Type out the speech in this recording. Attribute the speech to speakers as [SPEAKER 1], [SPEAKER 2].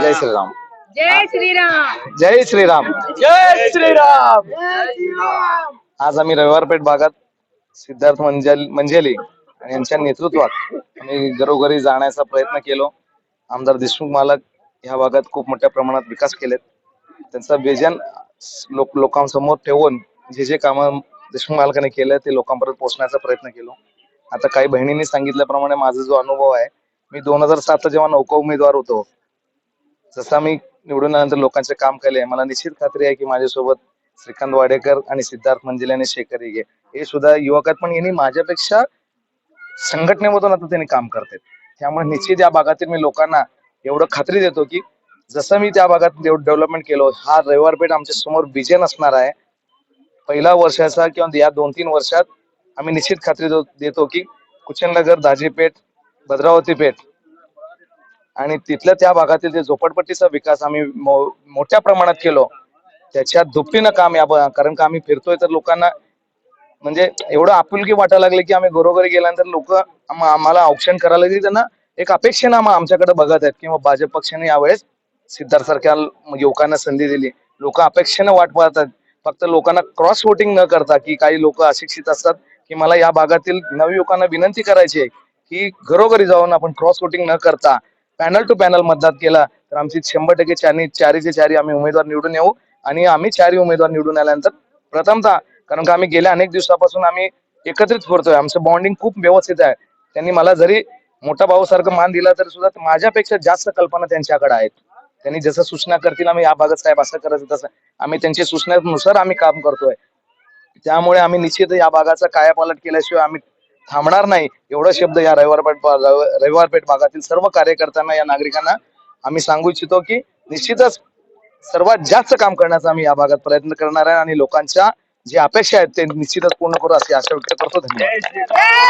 [SPEAKER 1] जय श्रीराम.
[SPEAKER 2] जय श्रीराम.
[SPEAKER 1] जय श्रीराम. जय श्रीराम. आज आम्ही रविवार पेठ भागात सिद्धार्थ मंजल मंजेली आणि यांच्या नेतृत्वात आम्ही घरोघरी जाण्याचा प्रयत्न केलो. आमदार देशमुख मालक ह्या भागात खूप मोठ्या प्रमाणात विकास केलेत. त्यांचं विजन लोक लोकांसमोर ठेवून जे जे कामं देशमुख मालकाने केलं ते लोकांपर्यंत पोहोचण्याचा प्रयत्न केलो. आता काही बहिणींनी सांगितल्याप्रमाणे माझा जो अनुभव आहे मी दोन हजार सातला जेव्हा नौका उमेदवार होतो जसा मी निवडून आल्यानंतर लोकांचे काम केले. मला निश्चित खात्री आहे की माझ्यासोबत श्रीकांत वाडेकर आणि सिद्धार्थ मंजिले आणि शेखर हिगे हे सुद्धा युवकात पण यांनी माझ्यापेक्षा संघटनेमधून आता त्यांनी काम करतात त्यामुळे निश्चित या भागातील मी लोकांना एवढं खात्री देतो की जसं मी त्या भागात डेव्हलपमेंट केलो हा रविवार पेठ आमच्यासमोर विजन असणार आहे. पहिला वर्षाचा किंवा या दोन तीन वर्षात आम्ही निश्चित खात्री देतो की कुचननगर दाजीपेठ भद्रावती पेठ आणि तिथल्या त्या भागातील जे झोपडपट्टीचा विकास आम्ही मो- मोठ्या प्रमाणात केलो त्याच्या दुपटीनं काम या कारण का आम्ही फिरतोय तर लोकांना म्हणजे एवढं आपुलकी वाटायला लागले की आम्ही घरोघरी गेल्यानंतर लोक आम्हाला औक्षण करायला की त्यांना एक अपेक्षेनं आम्हा आमच्याकडे बघत आहेत किंवा भाजप पक्षाने यावेळेस सिद्धार्थ सारख्या युवकांना संधी दिली. लोक अपेक्षेनं वाट पाहतात. फक्त लोकांना क्रॉस वोटिंग न करता की काही लोक अशिक्षित असतात की मला या भागातील नवयुवकांना विनंती करायची आहे की घरोघरी जाऊन आपण क्रॉस वोटिंग न करता पॅनल टू पॅनल मतदान केला तर आमची शंभर टक्के चारी चारीचे चारी आम्ही उमेदवार निवडून येऊ आणि आम्ही चारी उमेदवार निवडून आल्यानंतर प्रथमतः कारण का आम्ही गेल्या अनेक दिवसापासून आम्ही एकत्रित फिरतोय आमचं बॉन्डिंग खूप व्यवस्थित आहे. त्यांनी मला जरी मोठा भाऊ सारखं मान दिला तरी सुद्धा माझ्यापेक्षा जास्त कल्पना त्यांच्याकडे आहेत. त्यांनी जसं सूचना करतील आम्ही या भागात साहेब असं करायचं तसं. आम्ही त्यांच्या सूचनेनुसार आम्ही काम करतोय. त्यामुळे आम्ही निश्चित या भागाचा कायापालट केल्याशिवाय आम्ही थांबणार नाही. एवढा शब्द या रविवारपेठ पेठ रविवार रविवारपेठ भागातील सर्व कार्यकर्त्यांना या नागरिकांना आम्ही सांगू इच्छितो की निश्चितच सर्वात जास्त काम करण्याचा आम्ही या भागात प्रयत्न करणार आहे आणि लोकांच्या जी अपेक्षा आहेत ते निश्चितच पूर्ण करू अशी आशा व्यक्त करतो. धन्यवाद.